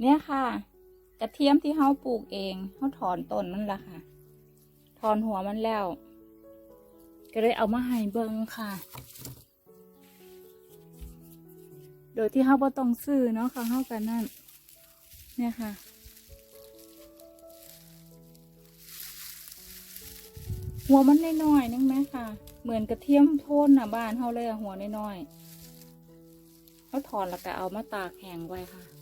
เนี่ยค่ะ กระเทียมที่เขาปลูกเองเขาถอนต้นมันละค่ะ ถอนหัวมันแล้ว ก็เลยเอามาให้เบิ่งค่ะ โดยที่เขาบ่ต้องซื้อเนาะค่ะเขากันนั่น เนี่ยค่ะหัวมันน้อยๆนึงไหมค่ะ เหมือนกระเทียมโทนน่ะบ้านเขาเลยหัวน้อยๆเขาถอนแล้วก็เอามาตากแห้งไว้ค่ะ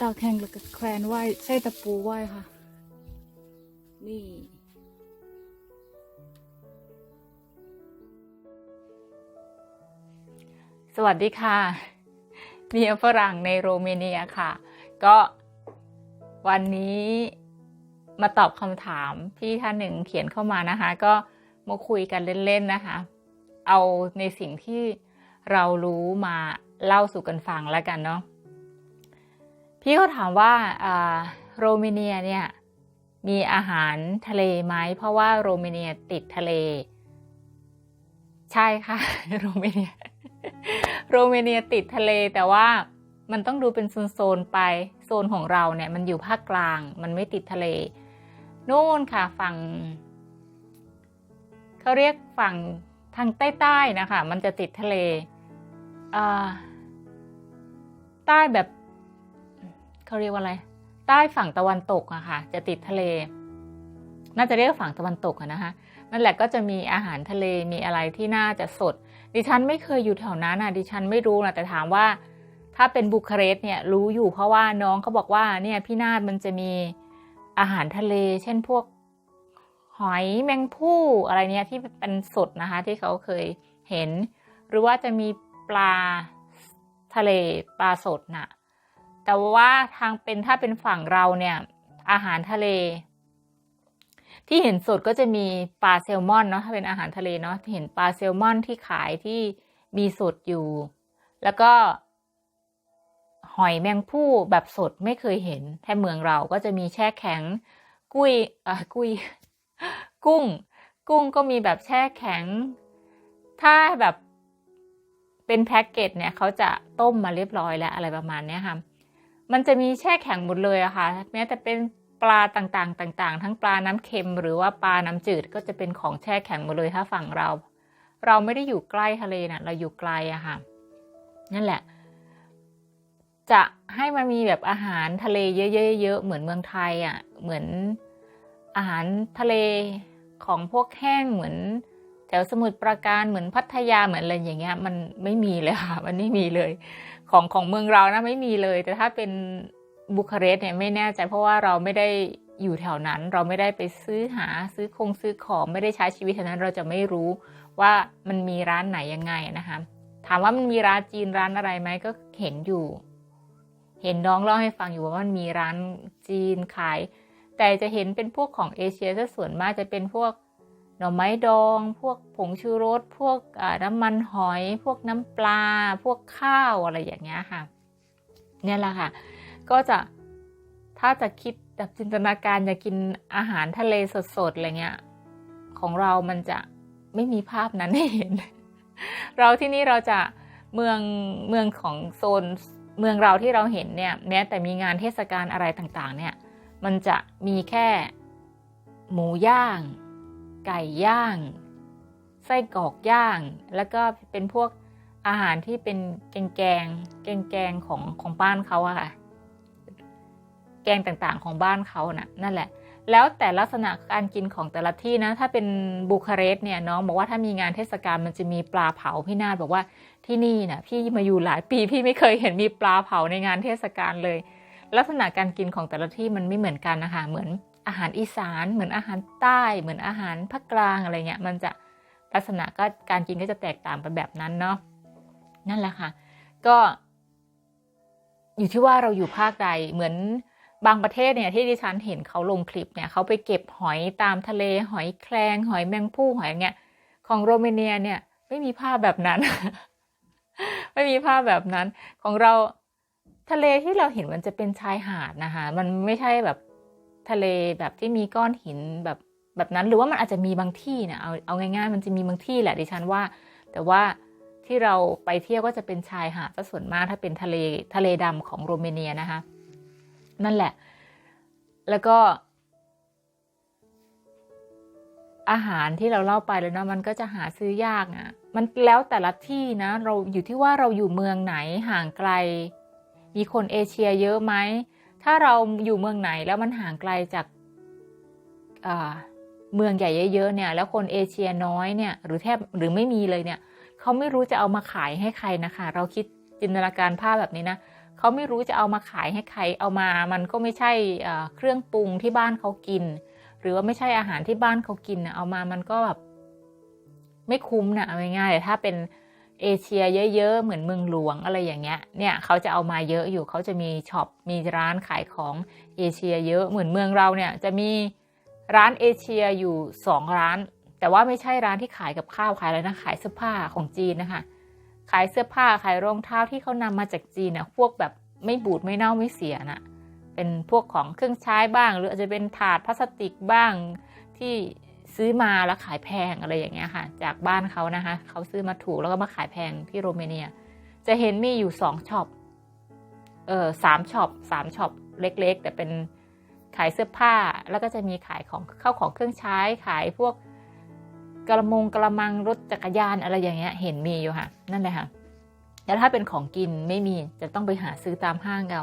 ตากแห้งแล้วก็แควนไว้ใช้ตะปูไว้ค่ะ นี่สวัสดีค่ะเมียฝรั่งในโรเมเนียค่ะ ก็วันนี้มาตอบคำถามพี่ท่านหนึ่งเขียนเข้ามานะคะ ก็มาคุยกันเล่นๆนะคะ เอาในสิ่งที่เรารู้มาเล่าสู่กันฟังแล้วกันเนาะ พี่เขาถามว่าโรเมเนียเนี่ยมีอาหารทะเลไหมเพราะว่าโรเมเนียติดทะเล ใช่ค่ะ โรเมเนียโรเมเนียติดทะเลแต่ว่ามันต้องดูเป็นโซนๆไปโซนของเราเนี่ยมันอยู่ภาคกลาง มันไม่ติดทะเลนู่นค่ะฝั่งเขาเรียกฝั่งทางใต้ๆนะคะ มันจะติดทะเลอ่าใต้แบบ เขาเรียกว่าอะไร ใต้ฝั่งตะวันตกอะค่ะ จะติดทะเล น่าจะเรียกว่าฝั่งตะวันตกอะนะคะนั่นแหละก็จะมีอาหารทะเลมีอะไรที่น่าจะสด ดิฉันไม่เคยอยู่แถวนั้นนะดิฉันไม่รู้นะแต่ถามว่า ถ้าเป็นบุคาเรสต์เนี่ยรู้อยู่เพราะว่าน้องเขาบอกว่าเนี่ยพี่นาดมันจะมีอาหารทะเล เช่นพวกหอยแมงผู้อะไรเนี่ยที่เป็นสดนะคะ ที่เขาเคยเห็น หรือว่าจะมีปลาทะเลปลาสดน่ะ แต่ว่าทางเป็นถ้าเป็นฝั่งเราเนี่ย อาหารทะเล ที่เห็นสดก็จะมีปลาแซลมอนเนาะถ้าเป็นอาหารทะเลเนาะเห็นปลาแซลมอนที่ขายที่มีสดอยู่ แล้วก็ หอยแมงผู้แบบสดไม่เคยเห็นแค่เมืองเราก็จะมีแช่แข็ง กุ้ยอะกุ้ย กุ้ง กุ้งก็มีแบบแช่แข็ง ถ้าแบบเป็นแพ็กเกจเนี่ยเขาจะต้มมาเรียบร้อยแล้วอะไรประมาณนี้ค่ะ มันจะมีแช่แข็งหมดเลยอะค่ะ แม้แต่เป็นปลาต่างๆ ต่าง ๆ ทั้งปลาน้ำเค็มหรือว่าปลาน้ำจืดก็จะเป็นของแช่แข็งหมดเลยถ้าฝั่งเรา เราไม่ได้อยู่ใกล้ทะเลนะเราอยู่ไกลอะค่ะ นั่นแหละ จะให้มันมีแบบอาหารทะเลเยอะๆๆเหมือนเมืองไทยอะ่ะเหมือนอาหารทะเลของพวกแห้งเหมือน แถวสมุทรปราการเหมือนพัทยาเหมือนอะไรอย่างเงี้ย มันไม่มีเลยค่ะ มันไม่มีเลย ของของเมืองเรานะไม่มีเลย แต่ถ้าเป็นบุคาเรสต์เนี่ยไม่แน่ใจเพราะว่าเราไม่ได้อยู่แถวนั้น เราไม่ได้ไปซื้อหาซื้อคงซื้อของไม่ได้ใช้ชีวิตแถวนั้นเราจะไม่รู้ว่ามันมีร้านไหนยังไงนะคะถามว่ามันมีร้านจีนร้านอะไรไหมก็เห็นอยู่ เห็นน้องเล่าให้ฟังอยู่ว่ามันมีร้านจีนขาย แต่จะเห็นเป็นพวกของเอเชียซะส่วนมากจะเป็นพวก หน่อไม้ดอง พวกผงชูรส พวกน้ำมันหอย พวกน้ำปลา พวกข้าวอะไรอย่างเงี้ยค่ะ เนี่ยแหละค่ะ ก็จะถ้าจะคิดแบบจินตนาการอยากกินอาหารทะเลสดๆอะไรเงี้ย ของเรามันจะไม่มีภาพนั้นให้เห็น เราที่นี่เราจะเมืองเมืองของโซนเมืองเราที่เราเห็นเนี่ยแม้แต่มีงานเทศกาลอะไรต่างๆ เนี่ย มันจะมีแค่หมูย่าง ไก่ย่าง ไส้กรอกย่าง แล้วก็เป็นพวกอาหารที่เป็นแกงแกงแกงแกงของของบ้านเขาอะค่ะ แกงต่างๆของบ้านเขานะ่ะ นั่นแหละ แล้วแต่ลักษณะการกินของแต่ละที่นะ ถ้าเป็นบูคาเรสต์เนี่ยน้องบอกว่าถ้ามีงานเทศกาลมันจะมีปลาเผาพี่นาดบอกว่าที่นี่นะพี่มาอยู่หลายปีพี่ไม่เคยเห็นมีปลาเผาในงานเทศกาลเลย ลักษณะการกินของแต่ละที่มันไม่เหมือนกันนะคะเหมือน อาหารอีสาน เหมือนอาหารใต้ เหมือนอาหารภาคกลางอะไรเงี้ยมันจะลักษณะก็การกินก็จะแตกต่างไปแบบนั้นเนาะนั่นแหละค่ะ ก็ อยู่ที่ว่าเราอยู่ภาคใดเหมือนบางประเทศเนี่ยที่ดิฉันเห็นเขาลงคลิปเนี่ยเขาไปเก็บหอยตามทะเล หอยแครงหอยแมงผู้หอยเงี้ยของโรมาเนียเนี่ย ไม่มีภาพแบบนั้น ไม่มีภาพแบบนั้น ของเราทะเลที่เราเห็นมันจะเป็นชายหาดนะคะ มันไม่ใช่แบบ ทะเลแบบที่มีก้อนหินแบบแบบนั้น หรือว่ามันอาจจะมีบางที่เนี่ยเอาเอาง่ายๆ มันจะมีบางที่แหละดิฉันว่า แต่ว่าที่เราไปเที่ยวก็จะเป็นชายหาดซะส่วนมากถ้าเป็นทะเลทะเลดำของโรมาเนียนะคะ นั่นแหละ แล้วก็ อาหารที่เราเล่าไปแล้วเนาะมันก็จะหาซื้อยากอะ่ะ มันแล้วแต่ละที่นะ เราอยู่ที่ว่าเราอยู่เมืองไหนห่างไกล มีคนเอเชียเยอะไหม ถ้าเราอยู่เมืองไหนแล้วมันห่างไกลจากเมืองใหญ่เยอะๆเนี่ย แล้วคนเอเชียน้อยเนี่ย หรือแทบหรือไม่มีเลยเนี่ยเขาไม่รู้จะเอามาขายให้ใครนะคะ เราคิดจินตนาการภาพแบบนี้นะเขาไม่รู้จะเอามาขายให้ใคร เอามามันก็ไม่ใช่เครื่องปรุงที่บ้านเขากิน หรือว่าไม่ใช่อาหารที่บ้านเขากินนะเอามามันก็แบบไม่คุ้มนะเอาง่ายๆแต่ถ้าเป็น เอเชียเยอะๆ เหมือนเมืองหลวงอะไรอย่างเงี้ย เนี่ยเขาจะเอามาเยอะอยู่เขาจะมีช็อปมีร้านขายของเอเชียเยอะเหมือนเมืองเราเนี่ยจะมีร้านเอเชียอยู่สองร้าน แต่ว่าไม่ใช่ร้านที่ขายกับข้าวขายอะไรนะขายเสื้อผ้าของจีนนะคะขายเสื้อผ้าขายรองเท้าที่เขานำมาจากจีนนะพวกแบบไม่บูดไม่เน่าไม่เสียนะเป็นพวกของเครื่องใช้บ้าง หรืออาจจะเป็นถาดพลาสติกบ้างที่ ซื้อมาแล้วขายแพงอะไรอย่างเงี้ยค่ะ จากบ้านเขานะคะ เขาซื้อมาถูกแล้วก็มาขายแพงที่โรมาเนีย จะเห็นมีอยู่สองช็อปเออสามช็อปสามช็อปเล็กๆ แต่เป็นขายเสื้อผ้าแล้วก็จะมีขายของเข้าของเครื่องใช้ขายพวกกระมงกระมังรถจักรยานอะไรอย่างเงี้ย เห็นมีอยู่ค่ะ นั่นแหละค่ะแต่ถ้าเป็นของกินไม่มีจะต้องไปหาซื้อตามห้างเอา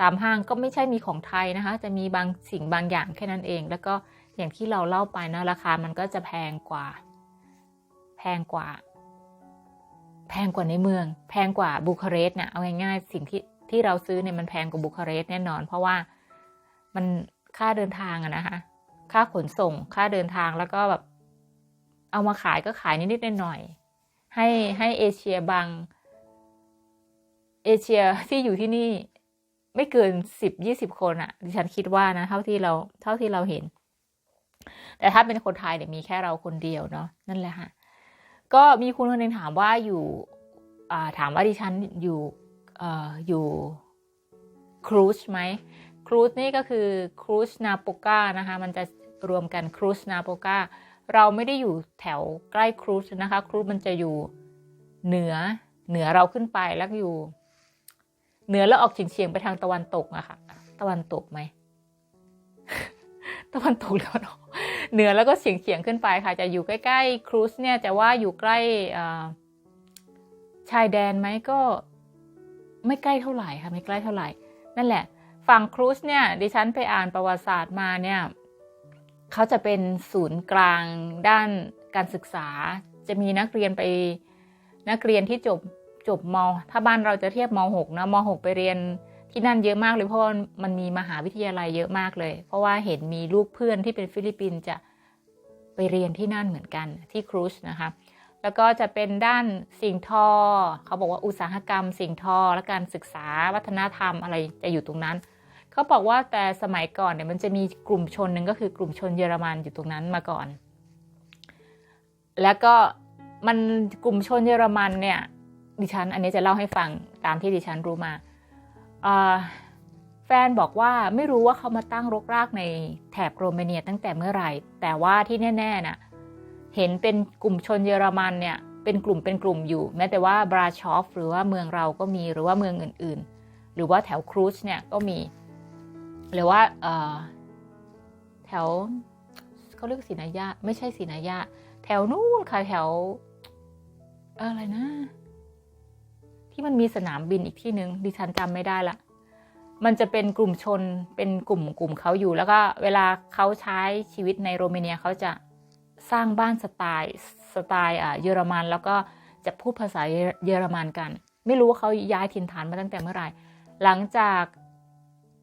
ตามห้างก็ไม่ใช่มีของไทยนะคะ จะมีบางสิ่งบางอย่างแค่นั้นเอง แล้วก็ อย่างที่เราเล่าไปนะราคามันก็จะแพงกว่า แพงกว่า แพงกว่าในเมือง แพงกว่าบูคาเรสต์เนี่ยเอาง่ายๆสิ่งที่ที่เราซื้อเนี่ยมันแพงกว่าบูคาเรสต์แน่นอน เพราะว่ามันค่าเดินทางอะนะคะค่าขนส่งค่าเดินทางแล้วก็แบบเอามาขายก็ขายนิดๆหน่อยๆให้ให้เอเชียบางเอเชียที่อยู่ที่นี่ไม่เกินสิบยี่สิบคนอะดิฉันคิดว่านะ เท่าที่เราเท่าที่เราเห็น แต่ถ้าเป็นคนไทยเนี่ยมีแค่เราคนเดียวเนาะนั่นแหละค่ะก็มีคุณคนหนึ่งถามว่าอยู่ถามว่าดิฉันอยู่ออยู่ครูซไหมครูซนี่ก็คือครูซนาโปกานะคะมันจะรวมกันครูซนาโปกาเราไม่ได้อยู่แถวใกล้ครูซนะคะครูซมันจะอยู่เหนือเหนือเราขึ้นไปแล้วอยู่ เหนือแล้วออกเฉียงๆไปทางตะวันตกอะค่ะ ตะวันตกไหม ตะวันตกแล้วเนาะเหนือแล้วก็เฉียงเฉียงขึ้นไปค่ะ จะอยู่ใกล้ๆครูซเนี่ยจะว่าอยู่ใกล้ชายแดนไหมก็ไม่ใกล้เท่าไหร่ค่ะไม่ใกล้เท่าไหร่ นั่นแหละ ฝั่งครูซเนี่ยดิฉันไปอ่านประวัติศาสตร์มาเนี่ยเขาจะเป็นศูนย์กลางด้านการศึกษา จะมีนักเรียนไปนักเรียนที่จบจบมถ้าบ้านเราจะเทียบม .6 นะม .6 ไปเรียน ที่นั่นเยอะมากเลยเพราะว่ามันมีมหาวิทยาลัยเยอะมากเลย เพราะว่าเห็นมีลูกเพื่อนที่เป็นฟิลิปปินส์จะไปเรียนที่นั่นเหมือนกันที่ครูซนะคะแล้วก็จะเป็นด้านสิ่งทอ เขาบอกว่าอุตสาหกรรม สิ่งทอ และการศึกษาวัฒนธรรมอะไรจะอยู่ตรงนั้น เขาบอกว่าแต่สมัยก่อนเนี่ยมันจะมีกลุ่มชนหนึ่งก็คือกลุ่มชนเยอรมันอยู่ตรงนั้นมาก่อน แล้วก็มันกลุ่มชนเยอรมันเนี่ยดิฉันอันนี้จะเล่าให้ฟังตามที่ดิฉันรู้มา แฟนบอกว่าไม่รู้ว่าเขามาตั้งรกรากในแถบโรมาเนียตั้งแต่เมื่อไหร่ แต่ว่าที่แน่ๆน่ะเห็นเป็นกลุ่มชนเยอรมันเนี่ยเป็นกลุ่มเป็นกลุ่มอยู่ แม้แต่ว่าบราชอฟหรือว่าเมืองเราก็มีหรือว่าเมืองอื่นๆ หรือว่าแถวครูซเนี่ยก็มี หรือว่าแถวเขาเรียกสีนายาไม่ใช่สีนายาแถวนู้นค่ะแถวอะไรนะ ที่มันมีสนามบินอีกที่หนึ่งดิฉันจำไม่ได้ละ มันจะเป็นกลุ่มชนเป็นกลุ่มกลุ่มเขาอยู่ แล้วก็เวลาเขาใช้ชีวิตในโรมาเนียเขาจะสร้างบ้านสไตล์สไตล์อ่าเยอรมัน แล้วก็จะพูดภาษาเยอรมันกัน ไม่รู้ว่าเขาย้ายถิ่นฐานมาตั้งแต่เมื่อไหร่หลังจาก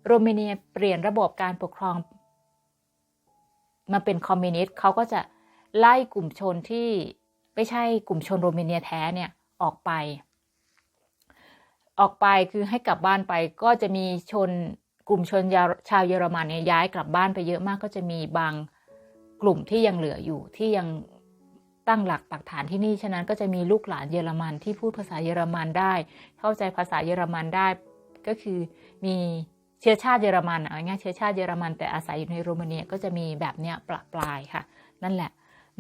โรมาเนียเปลี่ยนระบบการปกครอง มาเป็นคอมมิวนิสต์เขาก็จะไล่กลุ่มชนที่ไม่ใช่กลุ่มชนโรมาเนียแท้เนี่ยออกไป ออกไปคือให้กลับบ้านไปก็จะมีชนกลุ่มชนชาวเยอรมันเนี่ยย้ายกลับบ้านไปเยอะมากก็จะมีบางกลุ่มที่ยังเหลืออยู่ที่ยังตั้งหลักปักฐานที่นี่ฉะนั้นก็จะมีลูกหลานเยอรมันที่พูดภาษาเยอรมันได้ เข้าใจภาษาเยอรมันได้ ก็คือมีเชื้อชาติเยอรมันเอาง่ายเชื้อชาติเยอรมันแต่อาศัยอยู่ในโรมาเนียก็จะมีแบบเนี้ยปละปลายค่ะ นั่นแหละ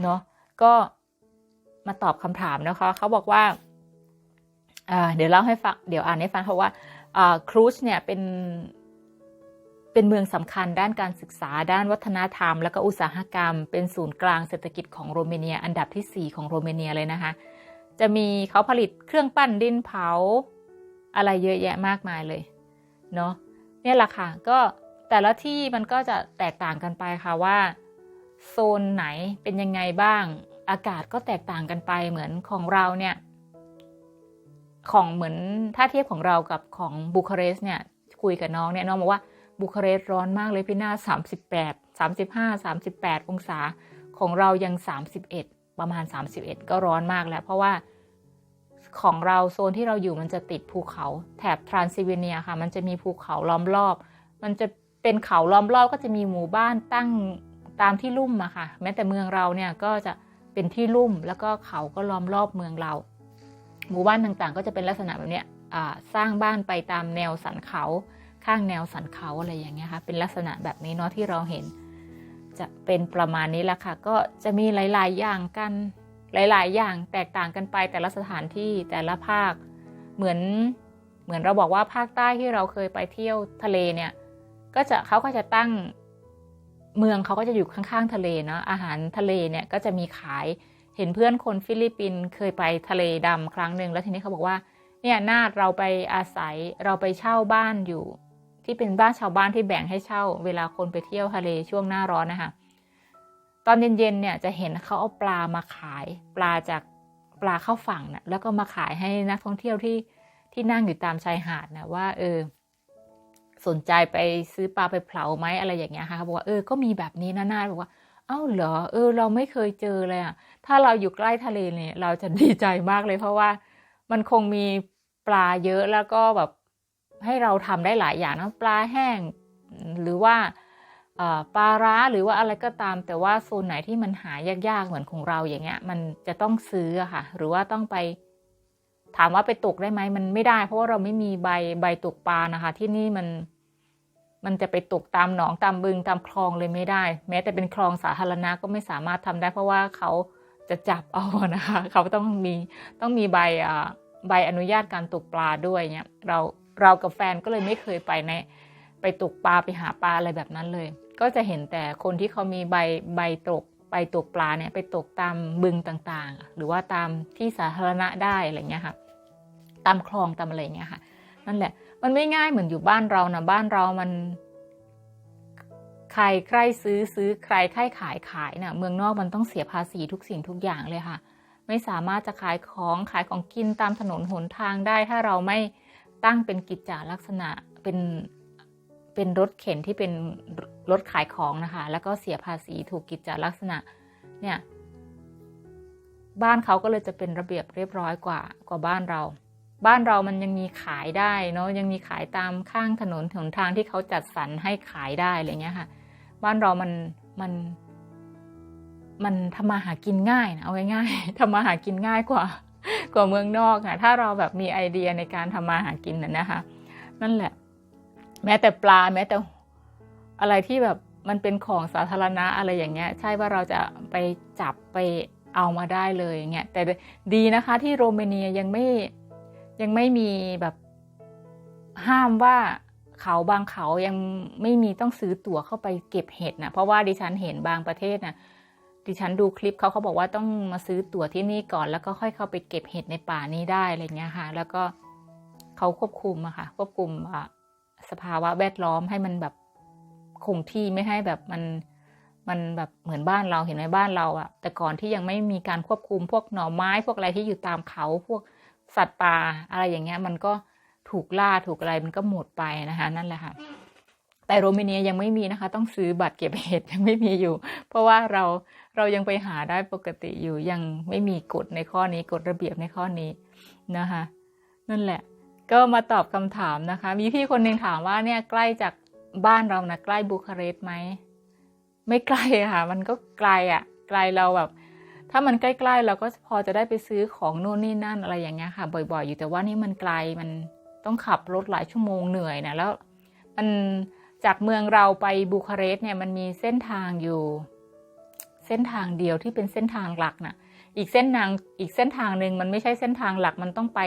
เนาะก็มาตอบคำถามนะคะเขาบอกว่า เดี๋ยวเล่าให้ฟังเดี๋ยวอ่านให้ฟังเพราะว่าครูซเนี่ยเป็นเป็นเมืองสำคัญด้านการศึกษาด้านวัฒนธรรม และก็อุตสาหกรรม เป็นศูนย์กลางเศรษฐกิจของโรมาเนีย อันดับที่ 4 ของโรมาเนียเลยนะคะ จะมีเขาผลิตเครื่องปั้นดินเผาอะไรเยอะแยะมากมายเลยเนาะเนี่ยแหละค่ะก็แต่ละที่มันก็จะแตกต่างกันไปค่ะว่า โซนไหนเป็นยังไงบ้าง อากาศก็แตกต่างกันไปเหมือนของเราเนี่ย ของเหมือนถ้าเทียบของเรากับของบูคาเรสต์เนี่ยคุยกับน้องเนี่ยน้องบอกว่าบูคาเรสต์ร้อนมากเลยพี่หน้า 38 35 38 องศาของเรายัง 31 ประมาณ 31 ก็ร้อนมากแล้ว เพราะว่าของเราโซนที่เราอยู่มันจะติดภูเขาแถบทรานซิลเวเนียค่ะ มันจะมีภูเขาล้อมรอบ มันจะเป็นเขาล้อมรอบก็จะมีหมู่บ้านตั้งตามที่ลุ่มอะค่ะ แม้แต่เมืองเราเนี่ยก็จะเป็นที่ลุ่มแล้วก็เขาก็ล้อมรอบเมืองเรา หมู่บ้านต่างๆ ก็จะเป็นลักษณะแบบเนี้ยสร้างบ้านไปตามแนวสันเขาข้างแนวสันเขาอะไรอย่างเงี้ยค่ะเป็นลักษณะแบบนี้เนาะที่เราเห็น จะเป็นประมาณนี้ละค่ะ ก็จะมีหลาย ๆ อย่างกันหลาย ๆ อย่างแตกต่างกันไปแต่ละสถานที่แต่ละภาคเหมือนเหมือนเราบอกว่าภาคใต้ที่เราเคยไปเที่ยวทะเลเนี่ยก็จะเขาก็จะตั้งเมืองเขาก็จะอยู่ข้างๆทะเลเนาะอาหารทะเลเนี่ยก็จะมีขาย ห็นเพื่อนคนฟิลิปปินส์เคยไปทะเลดำครั้งหนึ่งแล้วทีนี้เขาบอกว่าเนี่ยนาดเราไปอาศัยเราไปเช่าบ้านอยู่ ที่เป็นบ้านชาวบ้านที่แบ่งให้เช่า เวลาคนไปเที่ยวทะเลช่วงหน้าร้อนนะคะตอนเย็นๆเนี่ยจะเห็นเขาเอาปลามาขาย ปลาจากปลาเข้าฝั่งนะแล้วก็มาขายให้นักท่องเที่ยวที่ที่นั่งอยู่ตามชายหาดนะว่า เออ สนใจไปซื้อปลาไปเผาไหมอะไรอย่างเงี้ยค่ะเขาบอกว่าเออก็มีแบบนี้นะนาบอกว่า อ้าเหรอ เออ เราไม่เคยเจอเลยอะ ถ้าเราอยู่ใกล้ทะเลเนี่ย เราจะดีใจมากเลย เพราะว่ามันคงมีปลาเยอะแล้วก็แบบให้เราทำได้หลายอย่างนะปลาแห้ง หรือว่าปลาร้าหรือว่าอะไรก็ตาม แต่ว่าโซนไหนที่มันหายากๆเหมือนของเราอย่างเงี้ย มันจะต้องซื้อค่ะ หรือว่าต้องไป ถามว่าไปตกได้ไหมมันไม่ได้ เพราะว่าเราไม่มีใบใบตกปลานะคะ ที่นี่มัน มันจะไปตกตามหนองตามบึงตามคลองเลยไม่ได้ แม้แต่เป็นคลองสาธารณะก็ไม่สามารถทำได้ เพราะว่าเขาจะจับเอานะคะเขาต้องมีต้องมีใบใบอนุญาตการตกปลาด้วยเนี่ยเราเรากับแฟนก็เลยไม่เคยไปในไปตกปลาไปหาปลาอะไรแบบนั้นเลย ก็จะเห็นแต่คนที่เขามีใบใบตกใบตกปลาเนี่ยไปตกตามบึงต่างๆ หรือว่าตามที่สาธารณะได้อะไรเงี้ยค่ะตามคลองตามอะไรเงี้ยค่ะ นั่นแหละ มันไม่ง่ายเหมือนอยู่บ้านเรานะบ้านเรามัน ใครใครซื้อซื้อใครใครขายขายนะ่ะ เมืองนอกมันต้องเสียภาษีทุกสิ่งทุกอย่างเลยค่ะ ไม่สามารถจะขายของขายของกินตามถนนหนทางได้ ถ้าเราไม่ตั้งเป็นกิจจาลักษณะเป็นเป็นรถเข็นที่เป็นรถขายของนะคะ แล้วก็เสียภาษีถูกกิจจาลักษณะ เนี่ย บ้านเขาก็เลยจะเป็นระเบียบเรียบร้อยกว่ากว่าบ้านเรา บ้านเรามันยังมีขายได้เนาะยังมีขายตามข้างถนนหนทางที่เขาจัดสรรให้ขายได้อะไรเงี้ยค่ะ บ้านเรามันมันมันทำมาหากินง่ายนะเอาง่ายๆทำมาหากินง่ายกว่า กว่าเมืองนอกค่ะ ถ้าเราแบบมีไอเดียในการทำมาหากินน่ะนะคะ นั่นแหละ แม้แต่ปลาแม้แต่อะไรที่แบบมันเป็นของสาธารณะอะไรอย่างเงี้ย ใช่ว่าเราจะไปจับไปเอามาได้เลยอย่างเงี้ยแต่ดีนะคะที่โรมาเนียยังไม่ ยังไม่มีแบบห้ามว่าเขาบางเขายังไม่มีต้องซื้อตั๋วเข้าไปเก็บเห็ดนะเพราะว่าดิฉันเห็นบางประเทศนะดิฉันดูคลิปเขาเขาบอกว่าต้องมาซื้อตั๋วที่นี่ก่อน แล้วก็ค่อยเข้าไปเก็บเห็ดในป่านี้ได้อะไรเงี้ยค่ะ แล้วก็เขาควบคุมอะค่ะ ควบคุมสภาวะแวดล้อมให้มันแบบคงที่ไม่ให้แบบมันมันแบบเหมือนบ้านเราเห็นไหมบ้านเราอะแต่ก่อนที่ยังไม่มีการควบคุมพวกหน่อไม้พวกอะไรที่อยู่ตามเขาพวก สัตว์ป่าอะไรอย่างเงี้ยมันก็ถูกล่าถูกอะไรมันก็หมดไปนะคะ นั่นแหละค่ะแต่โรมาเนียยังไม่มีนะคะ ต้องซื้อบัตรเก็บเห็ดยังไม่มีอยู่ เพราะว่าเราเรายังไปหาได้ปกติอยู่ยังไม่มีกฎในข้อนี้กฎระเบียบในข้อนี้นะคะ นั่นแหละ ก็มาตอบคำถามนะคะ มีพี่คนหนึ่งถามว่าเนี่ยใกล้จากบ้านเรานะใกล้บูคาเรสต์ไหมไม่ไกลค่ะ มันก็ไกลอะ่ะ ไกลเราแบบ ถ้ามันใกล้ๆเราก็พอจะได้ไปซื้อของโน่นนี่นั่นอะไรอย่างเงี้ยค่ะ บ่อย ๆ อยู่แต่ว่านี่มันไกลมันต้องขับรถหลายชั่วโมงเหนื่อยนะแล้ว มันจากเมืองเราไปบูคาเรสต์เนี่ยมันมีเส้นทางอยู่ เส้นทางเดียวที่เป็นเส้นทางหลักนะอีกเส้นทางอีกเส้นทางหนึ่งมันไม่ใช่เส้นทางหลัก มันต้องไป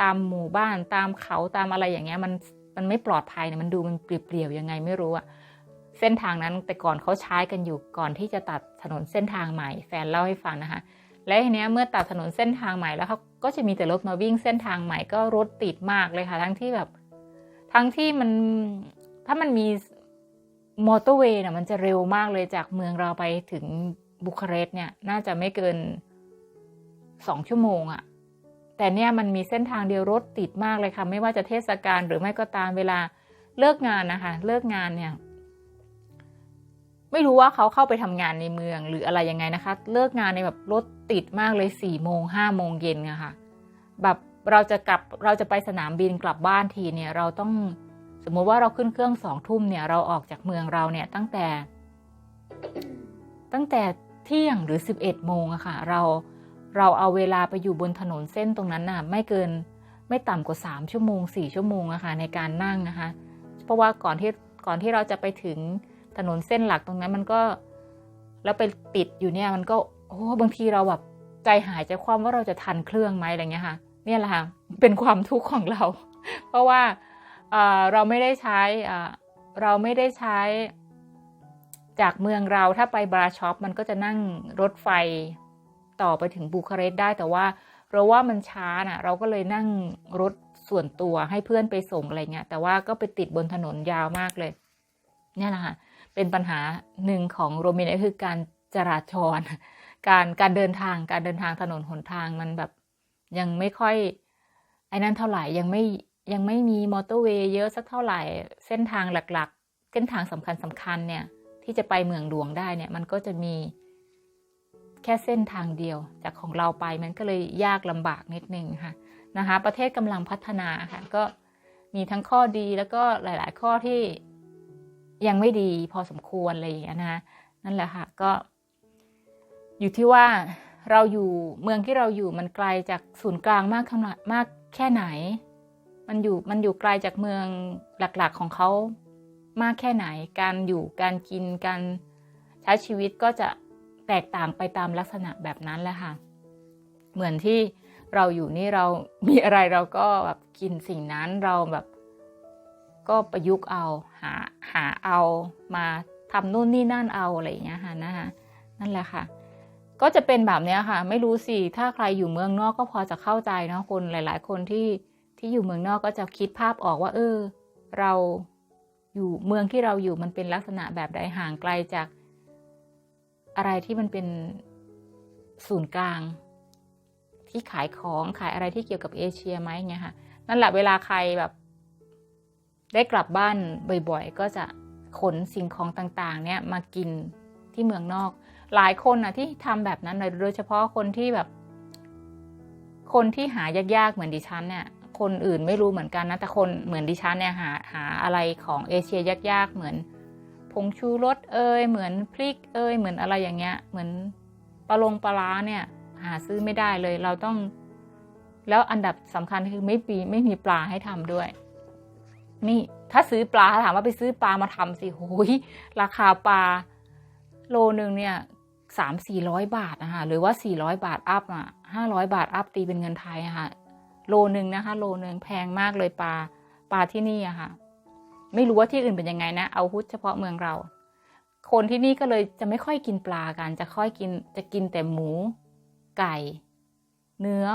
ตามหมู่บ้านตามเขาตามอะไรอย่างเงี้ยมันมันไม่ปลอดภัยเนี่ยมันดูมันเปลี่ยวๆยังไงไม่รู้อะ เส้นทางนั้นแต่ก่อนเขาใช้กันอยู่ก่อนที่จะตัดถนนเส้นทางใหม่ แฟนเล่าให้ฟังนะคะ และทีเนี้ยเมื่อตัดถนนเส้นทางใหม่แล้วเขาก็จะมีแต่รถมาวิ่งเส้นทางใหม่ก็รถติดมากเลยค่ะ ทั้งที่แบบ ทั้งที่มันถ้ามันมีมอเตอร์เวย์เนี่ยมันจะเร็วมากเลยจากเมืองเราไปถึงบุคาเรสต์เนี่ย น่าจะไม่เกินสองชั่วโมงอะแต่เนี่ยมันมีเส้นทางเดียวรถติดมากเลยค่ะ ไม่ว่าจะเทศกาลหรือไม่ก็ตามเวลาเลิกงานนะคะ เลิกงานเนี่ย ไม่รู้ว่าเขาเข้าไปทำงานในเมืองหรืออะไรยังไงนะคะ เลิกงานในแบบรถติดมากเลยสี่โมงห้าโมงเย็นอะค่ะแบบเราจะกลับเราจะไปสนามบินกลับบ้านทีเนี่ยเราต้องสมมุติว่าเราขึ้นเครื่องสองทุ่มเนี่ยเราออกจากเมืองเราเนี่ยตั้งแต่ ตั้งแต่เที่ยงหรือสิบเอ็ดโมงอะค่ะ เราเราเอาเวลาไปอยู่บนถนนเส้นตรงนั้นน่ะ ไม่เกินไม่ต่ำกว่าสามชั่วโมงสี่ชั่วโมงอะค่ะในการนั่งนะคะ เพราะว่าก่อนที่ก่อนที่เราจะไปถึง ถนนเส้นหลักตรงนั้นมันก็ แล้วไปติดอยู่เนี่ยมันก็โอ้บางทีเราแบบใจหายใจความว่าเราจะทันเครื่องไหมอะไรเงี้ยค่ะเนี่ยแหละค่ะเป็นความทุกข์ของเรา เพราะว่าเราไม่ได้ใช้เราไม่ได้ใช้จากเมืองเราถ้าไปบราช็อปมันก็จะนั่งรถไฟต่อไปถึงบูคาเรสต์ได้แต่ว่าเราว่ามันช้าน่ะ เราก็เลยนั่งรถส่วนตัวให้เพื่อนไปส่งอะไรเงี้ยแต่ว่าก็ไปติดบนถนนยาวมากเลยเนี่ยแหละค่ะ เป็นปัญหาหนึ่งของโรมินก็คือการจราจร การการเดินทางการเดินทางถนนหนทางมันแบบยังไม่ค่อยไอ้นั่นเท่าไหร่ยังไม่ยังไม่มีมอเตอร์เวย์เยอะสักเท่าไหร่ เส้นทางหลักๆ เส้นทางสำคัญสคัญเนี่ยที่จะไปเมืองหลวงได้เนี่ยมันก็จะมีแค่เส้นทางเดียวจากของเราไปมันก็เลยยากลำบากนิดนึงค่ะนะคะ ประเทศกำลังพัฒนาค่ะก็มีทั้งข้อดีแล้วก็หลาย ๆ ข้อที่ ยังไม่ดีพอสมควรอะไรอย่างเงี้ยนะนั่นแหละค่ะก็ อยู่ที่ว่าเราอยู่เมืองที่เราอยู่มันไกลจากศูนย์กลางมากขนาดมากแค่ไหน มันอยู่มันอยู่ไกลจากเมืองหลักๆของเขามากแค่ไหน การอยู่การกินการใช้ชีวิตก็จะแตกต่างไปตามลักษณะแบบนั้นแหละค่ะ เหมือนที่เราอยู่นี่เรามีอะไรเราก็แบบกินสิ่งนั้นเราแบบ ก็ประยุกต์เอาหาหาเอามาทำนู่นนี่นั่นเอาอะไรอย่างเงี้ยค่ะนะคะนั่นแหละค่ะ ก็จะเป็นแบบเนี้ยค่ะ ไม่รู้สิถ้าใครอยู่เมืองนอกก็พอจะเข้าใจเนาะคนหลาย ๆ คนที่ที่อยู่เมืองนอกก็จะคิดภาพออกว่า เออ เราอยู่เมืองที่เราอยู่มันเป็นลักษณะแบบใดห่างไกลจาก อะไรที่มันเป็นศูนย์กลาง ที่ขายของขายอะไรที่เกี่ยวกับเอเชียไหมเงี้ยค่ะนั่นแหละเวลาใครแบบ ได้กลับบ้านบ่อยๆ ก็จะขนสิ่งของต่างๆ เนี่ยมากินที่เมืองนอก หลายคนนะที่ทำแบบนั้นเลยโดยเฉพาะคนที่แบบ คนที่หายากๆเหมือนดิฉันเนี่ยคนอื่นไม่รู้เหมือนกันนะแต่คนเหมือนดิฉันเนี่ยหาหาอะไรของเอเชียยากๆเหมือนผงชูรสเอยเหมือนพริกเอยเหมือนอะไรอย่างเงี้ย เหมือนปลาลงปลาร้าเนี่ย หาซื้อไม่ได้เลยเราต้อง แล้วอันดับสำคัญคือไม่มีไม่มีปลาให้ทำด้วย นี่ถ้าซื้อปลาถามว่าไปซื้อปลามาทำสิโหยราคาปลาโลนึงเนี่ยสามสี่ร้อยบาทนะคะหรือว่าสี่ร้อยบาทอัพอะห้าร้อยบาทอัพตีเป็นเงินไทยอะค่ะโลนึงนะคะ โลนึงแพงมากเลยปลาปลาที่นี่อะค่ะ ไม่รู้ว่าที่อื่นเป็นยังไงนะ เอาพูดเฉพาะเมืองเรา คนที่นี่ก็เลยจะไม่ค่อยกินปลากัน จะค่อยกินจะกินแต่หมู ไก่ เนื้อ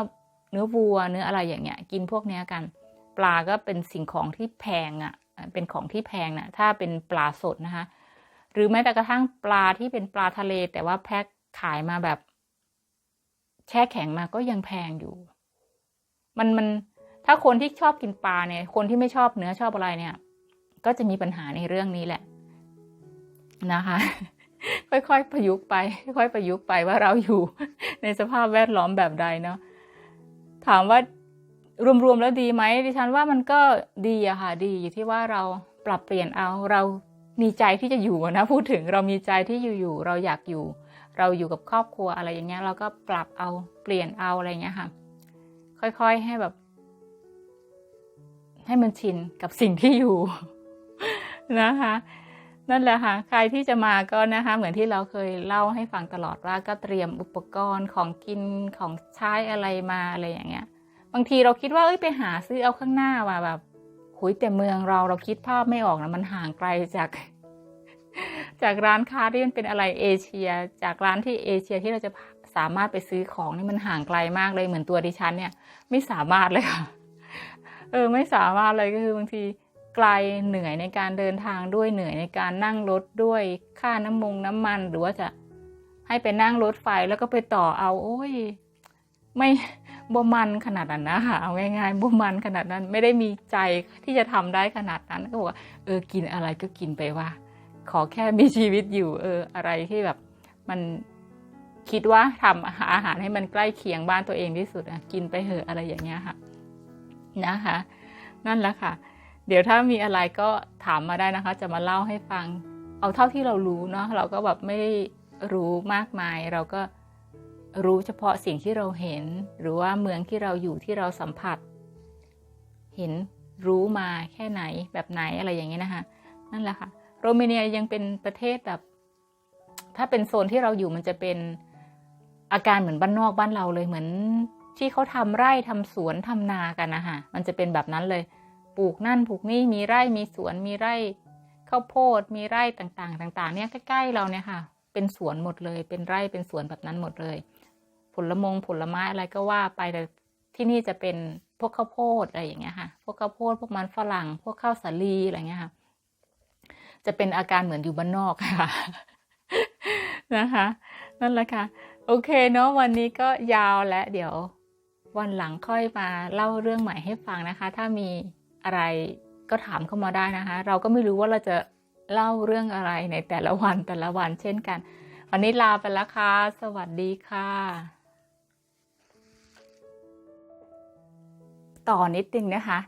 เนื้อวัวเนื้ออะไรอย่างเงี้ย กินพวกเนี้ยกัน ปลาก็เป็นสิ่งของที่แพงอะ่ะเป็นของที่แพงนะ่ะถ้าเป็นปลาสดนะคะ หรือแม้แต่กระทั่งปลาที่เป็นปลาทะเล แต่ว่าแพ็คขายมาแบบ แช่แข็งมาก็ยังแพงอยู่ มันมันถ้าคนที่ชอบกินปลาเนี่ย คนที่ไม่ชอบเนื้อชอบอะไรเนี่ย ก็จะมีปัญหาในเรื่องนี้แหละนะคะ ค่อยๆประยุกต์ไป ค่อยๆประยุกต์ไปว่าเราอยู่ในสภาพแวดล้อมแบบใดเนาะถามว่า รวมๆแล้วดีไหมดิฉันว่ามันก็ดีอะค่ะดีอยู่ที่ว่าเราปรับเปลี่ยนเอาเรามีใจที่จะอยู่นะพูดถึงเรามีใจที่อยู่ๆเราอยากอยู่ เราอยู่กับครอบครัวอะไรอย่างเงี้ย เราก็ปรับเอาเปลี่ยนเอาอะไรเงี้ยค่ะ ค่อยๆให้แบบ ให้มันชินกับสิ่งที่อยู่ นะคะ นั่นแหละค่ะ ใครที่จะมาก็นะคะ เหมือนที่เราเคยเล่าให้ฟังตลอดว่าก็เตรียมอุปกรณ์ของกินของใช้อะไรมาอะไรอย่างเงี้ย บางทีเราคิดว่าเอ้ยไปหาซื้อเอาข้างหน้าว่าแบบหุยแต่เมืองเราเราคิดภาพไม่ออกนะมันห่างไกลจาก จากร้านค้าที่มันเป็นอะไรเอเชีย จากร้านที่เอเชียที่เราจะสามารถไปซื้อของนี่มันห่างไกลมากเลยเหมือนตัวดิฉันเนี่ย ไม่สามารถเลยค่ะ เออ ไม่สามารถเลยก็คือบางทีไกลเหนื่อยในการเดินทางด้วยเหนื่อยในการนั่งรถด้วยค่าน้ำมงน้ำมันหรือว่าจะให้ไปนั่งรถไฟแล้วก็ไปต่อเอา โอ้ย ไม่ บ่มันขนาดนั้นนะคะเอาง่ายๆบ่มันขนาดนั้นไม่ได้มีใจที่จะทำได้ขนาดนั้นก็บอกว่าเออกินอะไรก็กินไปว่า ขอแค่มีชีวิตอยู่ เออ อะไรที่แบบมันคิดว่าทำอาหารให้มันใกล้เคียงบ้านตัวเองที่สุดอะกินไปเหอะอะไรอย่างเงี้ยค่ะ นะคะ นั่นแหละค่ะ เดี๋ยวถ้ามีอะไรก็ถามมาได้นะคะ จะมาเล่าให้ฟัง เอาเท่าที่เรารู้เนาะเราก็แบบไม่ได้รู้มากมายเราก็ รู้เฉพาะสิ่งที่เราเห็น หรือว่าเมืองที่เราอยู่ที่เราสัมผัส เห็นรู้มาแค่ไหนแบบไหนอะไรอย่างเงี้ยนะคะนั่นแหละค่ะโรมาเนียยังเป็นประเทศแบบ ถ้าเป็นโซนที่เราอยู่มันจะเป็นอาการเหมือนบ้านนอกบ้านเราเลยเหมือนที่เขาทำไร่ทำสวนทำนากันนะคะมันจะเป็นแบบนั้นเลย ปลูกนั่นปลูกนี่มีไร่มีสวนมีไร่ข้าวโพดมีไร่ต่างๆ ต่าง ๆ เนี่ยใกล้ๆเราเนี่ยค่ะ เป็นสวนหมดเลย เป็นไร่เป็นสวนแบบนั้นหมดเลย ผลมงผลไม้อะไรก็ว่าไปแต่ที่นี่จะเป็นพวกข้าวโพดอะไรอย่างเงี้ยค่ะพวกข้าวโพดพวกมันฝรั่ง พวกข้าวสาลีอะไรเงี้ยค่ะ จะเป็นอาการเหมือนอยู่บ้านนอกค่ะนะคะ นั่นแหละค่ะ โอเคเนาะวันนี้ก็ยาวและเดี๋ยววันหลังค่อยมาเล่าเรื่องใหม่ให้ฟังนะคะ ถ้ามีอะไรก็ถามเข้ามาได้นะคะ เราก็ไม่รู้ว่าเราจะเล่าเรื่องอะไรในแต่ละวันแต่ละวันเช่นกัน วันนี้ลาไปแล้วค่ะ สวัสดีค่ะ ต่อนิดนึงนะคะ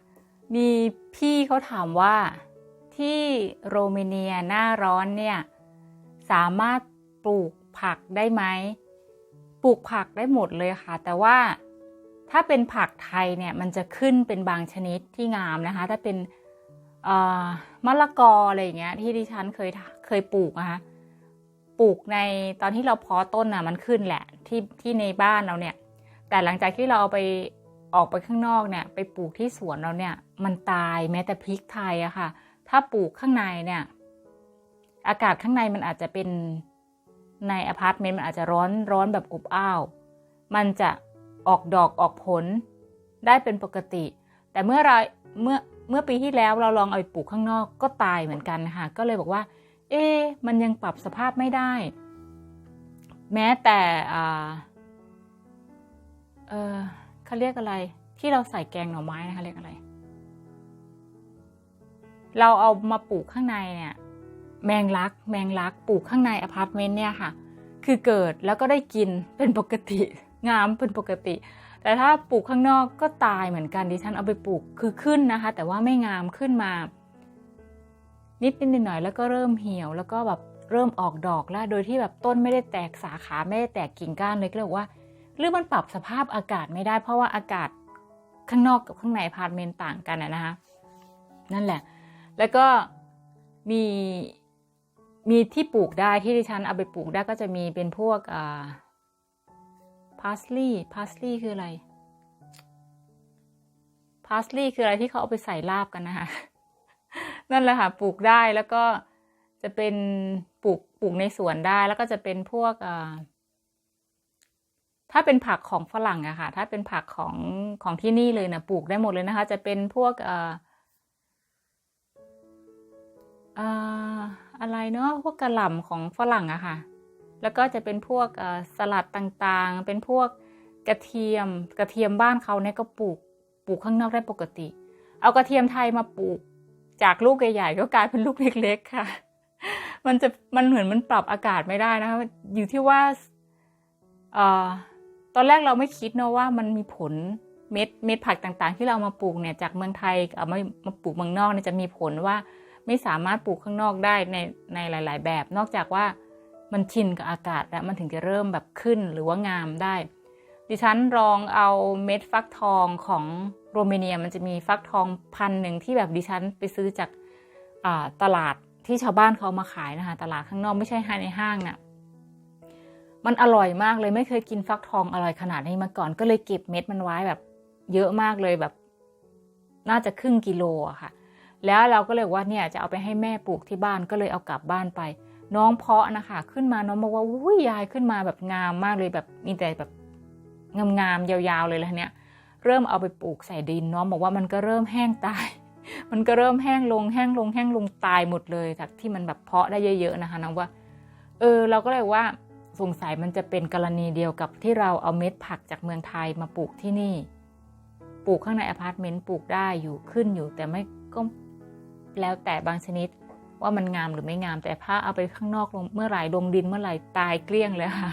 มีพี่เขาถามว่าที่โรมาเนียหน้าร้อนเนี่ยสามารถปลูกผักได้ไหมปลูกผักได้หมดเลยค่ะ แต่ว่าถ้าเป็นผักไทยเนี่ยมันจะขึ้นเป็นบางชนิดที่งามนะคะ ถ้าเป็นมะละกออะไรอย่างเงี้ยที่ดิฉันเคยเคยปลูกนะคะปลูกในตอนที่เราเพาะต้นน่ะมันขึ้นแหละที่ที่ในบ้านเราเนี่ย แต่หลังจากที่เราเอาไป ออกไปข้างนอกเนี่ยไปปลูกที่สวนเราเนี่ย มันตายแม้แต่พริกไทยอะค่ะ ถ้าปลูกข้างในเนี่ย อากาศข้างในมันอาจจะเป็นในอพาร์ตเมนต์มันอาจจะร้อนร้อนแบบอบอ้าว มันจะออกดอกออกผลได้เป็นปกติ แต่เมื่อเราเมื่อเมื่อปีที่แล้วเราลองเอาไปปลูกข้างนอกก็ตายเหมือนกันนะคะก็เลยบอกว่า เอ๊มันยังปรับสภาพไม่ได้ แม้แต่อ่าเออ เขาเรียกอะไร ที่เราใส่แกงหน่อไม้นะคะเรียกอะไร เราเอามาปลูกข้างในเนี่ย แมงลัก แมงลัก ปลูกข้างในอพาร์ตเมนต์เนี่ยค่ะ คือเกิดแล้วก็ได้กินเป็นปกติ งามเป็นปกติ แต่ถ้าปลูกข้างนอกก็ตายเหมือนกันดิฉันเอาไปปลูกคือขึ้นนะคะ แต่ว่าไม่งามขึ้นมา นิดนิดหน่อยแล้วก็เริ่มเหี่ยวแล้วก็แบบเริ่มออกดอกแล้ว โดยที่แบบต้นไม่ได้แตกสาขาไม่ได้แตกกิ่งก้านเลยก็เลยกว่า หรือมันปรับสภาพอากาศไม่ได้ เพราะว่าอากาศข้างนอกกับข้างในพาร์ตเมนต์ต่างกันนะคะนั่นแหละ แล้วก็มีมีที่ปลูกได้ที่ดิฉันเอาไปปลูกได้ก็จะมีเป็นพวกอ่าพาสลีย์พาสลีย์คืออะไรพาสลีย์คืออะไรที่เขาเอาไปใส่ลาบกันนะคะนั่นแหละค่ะปลูกได้แล้วก็จะเป็นปลูกปลูกในสวนได้ แล้วก็จะเป็นพวกอ่า ถ้าเป็นผักของฝรั่งอะค่ะ ถ้าเป็นผักของของที่นี่เลยนะปลูกได้หมดเลยนะคะ จะเป็นพวกอ่ออะไรเนาะพวกกระหล่ำของฝรั่งอะค่ะ แล้วก็จะเป็นพวกสลัดต่างๆ เป็นพวกกระเทียมกระเทียมบ้านเขาเนี่ยก็ปลูกปลูกข้างนอกได้ปกติ เอากระเทียมไทยมาปลูกจากลูกใหญ่ๆก็กลายเป็นลูกเล็ก ๆ ค่ะ มันจะมันเหมือนมันปรับอากาศไม่ได้นะคะอยู่ที่ว่าอ ตอนแรกเราไม่คิดเนอะว่ามันมีผลเม็ดเม็ดผักต่างๆ ที่เรามาปลูกเนี่ยจากเมืองไทยเอามามาปลูกเมืองนอกเนี่ยจะมีผลว่าไม่สามารถปลูกข้างนอกได้ในในหลาย ๆ แบบ นอกจากว่ามันชินกับอากาศแล้วมันถึงจะเริ่มแบบขึ้นหรือว่างามได้ ดิฉันลองเอาเม็ดฟักทองของโรมาเนียมันจะมีฟักทองพันหนึ่งที่แบบดิฉันไปซื้อจากตลาดที่ชาวบ้านเขามาขายนะคะ ตลาดข้างนอกไม่ใช่ในห้างนะ่ะ มันอร่อยมากเลยไม่เคยกินฟักทองอร่อยขนาดนี้มาก่อน ก็เลยเก็บเม็ดมันไว้แบบ เยอะมากเลยแบบ น่าจะครึ่งกิโลอะค่ะ แล้วเราก็เลยว่าเนี่ยจะเอาไปให้แม่ปลูกที่บ้านก็เลยเอากลับบ้านไป น้องเพาะนะคะ ขึ้นมาน้องบอกว่าอุ้ยยายขึ้นมาแบบงามมากเลยแบบมีแต่แบบงามๆยาวๆเลยแล้วเนี่ยเริ่มเอาไปปลูกใส่ดินน้องบอกว่ามันก็เริ่มแห้งตาย มันก็เริ่มแห้งลงแห้งลงแห้งลงตายหมดเลยจากที่มันแบบเพาะได้เยอะ ๆนะคะน้องว่า เออ เราก็เลยว่า สงสัยมันจะเป็นกรณีเดียวกับที่เราเอาเม็ดผักจากเมืองไทยมาปลูกที่นี่ ปลูกข้างในอพาร์ตเมนต์ปลูกได้อยู่ขึ้นอยู่ แต่ไม่ก็แล้วแต่บางชนิดว่ามันงามหรือไม่งาม แต่ถ้าเอาไปข้างนอกลงเมื่อไหร่ลงดินเมื่อไหร่ตายเกลี้ยงเลยค่ะ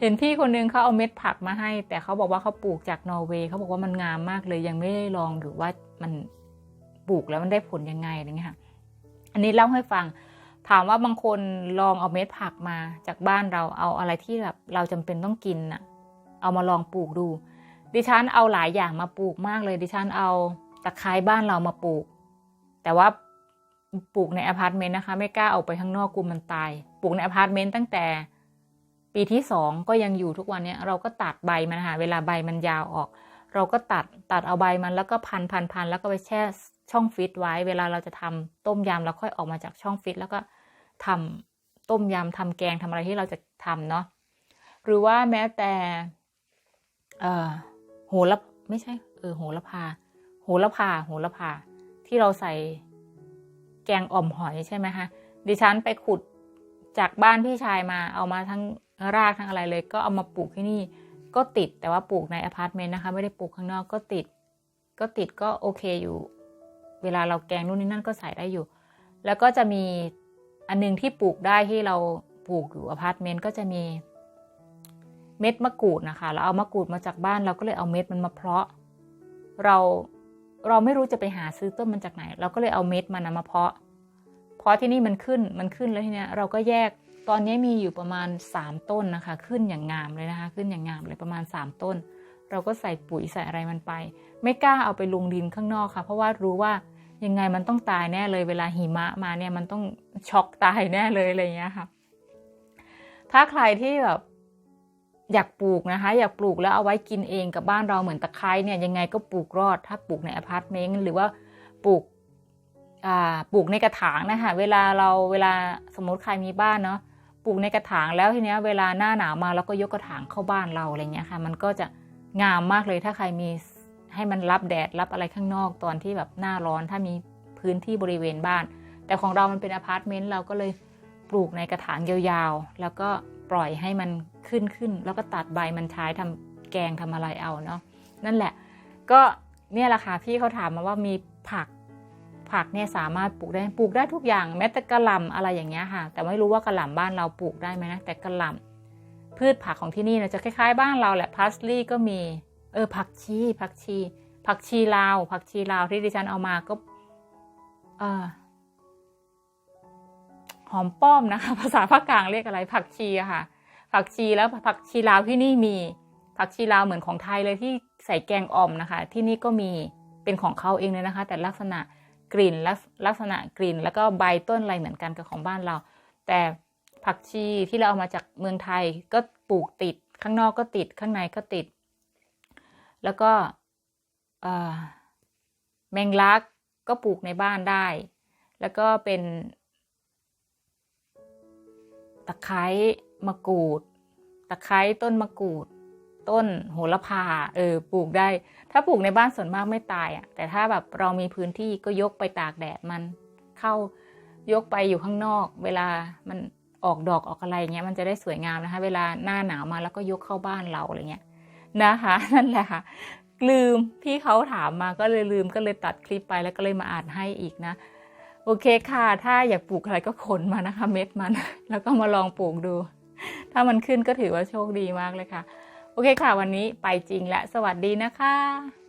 เห็นพี่คนนึงเขาเอาเม็ดผักมาให้ แต่เขาบอกว่าเขาปลูกจากนอร์เวย์เขาบอกว่ามันงามมากเลยยังไม่ได้ลองดูว่ามันปลูกแล้วมันได้ผลยังไงอะไรเงี้ยค่ะ อันนี้เล่าให้ฟังามว่าบางคนลองเอาเม็ดผักมาจากบ้านเราเอาอะไรที่แบบเราจำเป็นต้องกินน่ะเอามาลองปลูกดู ดิฉันเอาหลายอย่างมาปลูกมากเลย ดิฉันเอาตะไคร้บ้านเรามาปลูก แต่ว่าปลูกในอพาร์ตเมนต์นะคะ ไม่กล้าเอาไปข้างนอกกลัวมันตาย ปลูกในอพาร์ตเมนต์ตั้งแต่ ปีที่สองก็ยังอยู่ทุกวันเนี้ยเราก็ตัดใบมันนะคะเวลาใบมันยาวออก เราก็ตัดตัดเอาใบมันแล้วก็พันพันพันแล้วก็ไปแช่ช่องฟิตไว้ เวลาเราจะทำต้มยำเราค่อยออกมาจากช่องฟิตแล้วก็ ทำต้มยำทำแกงทำอะไรที่เราจะทำเนาะหรือว่าแม้แต่เอ่อโหระไม่ใช่เออโหระพา โหระพา โหระพา ที่เราใส่แกงอ่อมหอยใช่ไหมคะดิฉันไปขุดจากบ้านพี่ชายมาเอามาทั้งรากทั้งอะไรเลย ก็เอามาปลูกที่นี่ก็ติดแต่ว่าปลูกในอพาร์ตเมนต์นะคะ ไม่ได้ปลูกข้างนอกก็ติด ก็ติดก็โอเคอยู่ เวลาเราแกงนู่นนี่นั่นก็ใส่ได้อยู่ แล้วก็จะมี อันนึงที่ปลูกได้ที่เราปลูกอยู่อพาร์ตเมนต์ก็จะมีเม็ดมะกรูดนะคะ เราเอามะกรูดมาจากบ้านเราก็เลยเอาเม็ดมันมาเพาะ เราเราไม่รู้จะไปหาซื้อต้นมันจากไหน เราก็เลยเอาเม็ดมันมาเพาะ เพราะที่นี่มันขึ้นมันขึ้นแล้วทีเนี้ยเราก็แยกตอนนี้มีอยู่ประมาณ 3 ต้นนะคะ ขึ้นอย่างงามเลยนะคะ ขึ้นอย่างงามเลยประมาณ 3 ต้น เราก็ใส่ปุ๋ยใส่อะไรมันไป ไม่กล้าเอาไปลงดินข้างนอกค่ะ เพราะว่ารู้ว่ายังไงมันต้องตายแน่เลยเวลาหิมะมาเนี่ยมันต้อง ช็อกตายแน่เลยอะไรเงี้ยค่ะ ถ้าใครที่แบบอยากปลูกนะคะ อยากปลูกแล้วเอาไว้กินเองกับบ้านเราเหมือนตะไคร้เนี่ยยังไงก็ปลูกรอด ถ้าปลูกในอพาร์ตเมนต์หรือว่าปลูกปลูกในกระถางนะคะเวลาเราเวลาสมมติใครมีบ้านเนาะปลูกในกระถางแล้วทีเนี้ยเวลาหน้าหนาวมาเราก็ยกกระถางเข้าบ้านเราอะไรเงี้ยค่ะ มันก็จะงามมากเลยถ้าใครมีให้มันรับแดดรับอะไรข้างนอกตอนที่แบบหน้าร้อนถ้ามีพื้นที่บริเวณบ้าน แต่ของเรามันเป็นอพาร์ตเมนต์เราก็เลยปลูกในกระถางยาวๆ แล้วก็ปล่อยให้มันขึ้นขึ้น แล้วก็ตัดใบมันใช้ทำแกงทำอะไรเอาเนาะนั่นแหละ ก็เนี่ยแหละค่ะพี่เขาถามมาว่ามีผักผักเนี่ยสามารถปลูกได้ปลูกได้ทุกอย่างแม้แต่กระหล่ำอะไรอย่างเงี้ยค่ะ แต่ไม่รู้ว่ากระหล่ำบ้านเราปลูกได้ไหมนะแต่กระหล่ำพืชผักของที่นี่นะจะคล้ายๆ บ้านเราแหละพาสลีย์ก็มีเออผักชีผักชี ผักชีลาว ผักชีลาวที่ดิฉันเอามาก็ เออ หอมป้อมนะคะ ภาษาภาคกลางเรียกอะไร ผักชีค่ะ ผักชีแล้วผักชีลาวที่นี่มี ผักชีลาวเหมือนของไทยเลยที่ใส่แกงอ่อมนะคะ ที่นี่ก็มีเป็นของเขาเองเลยนะคะ แต่ลักษณะกลิ่นลักลักษณะกลิ่น แล้วก็ใบต้นอะไรเหมือนกันกับของบ้านเรา แต่ผักชีที่เราเอามาจากเมืองไทยก็ปลูกติดข้างนอกก็ติดข้างในก็ติด แล้วก็แมงลักก็ปลูกในบ้านได้ แล้วก็เป็นะไคร้มะกรูด ตะไคร้ต้นมะกรูด ต้นโหระพาเออปลูกได้ ถ้าปลูกในบ้านส่วนมากไม่ตายอะ่ะ แต่ถ้าแบบเรามีพื้นที่ก็ยกไปตากแดดมันเข้ายกไปอยู่ข้างนอก เวลามันออกดอกออกอะไรเงี้ยมันจะได้สวยงามนะคะ เวลาหน้าหนาวมาแล้วก็ยกเข้าบ้านเราอะไรเงี้ยนะคะนั่นแหละค่ะลืมพี่เขาถามมาก็เลยลืมก็เลยตัดคลิปไปแล้วก็เลยมาอ่านให้อีกนะ โอเคค่ะ ถ้าอยากปลูกอะไรก็ขนมานะคะ เม็ดมัน แล้วก็มาลองปลูกดู ถ้ามันขึ้นก็ถือว่าโชคดีมากเลยค่ะ โอเคค่ะ วันนี้ไปจริงและสวัสดีนะคะ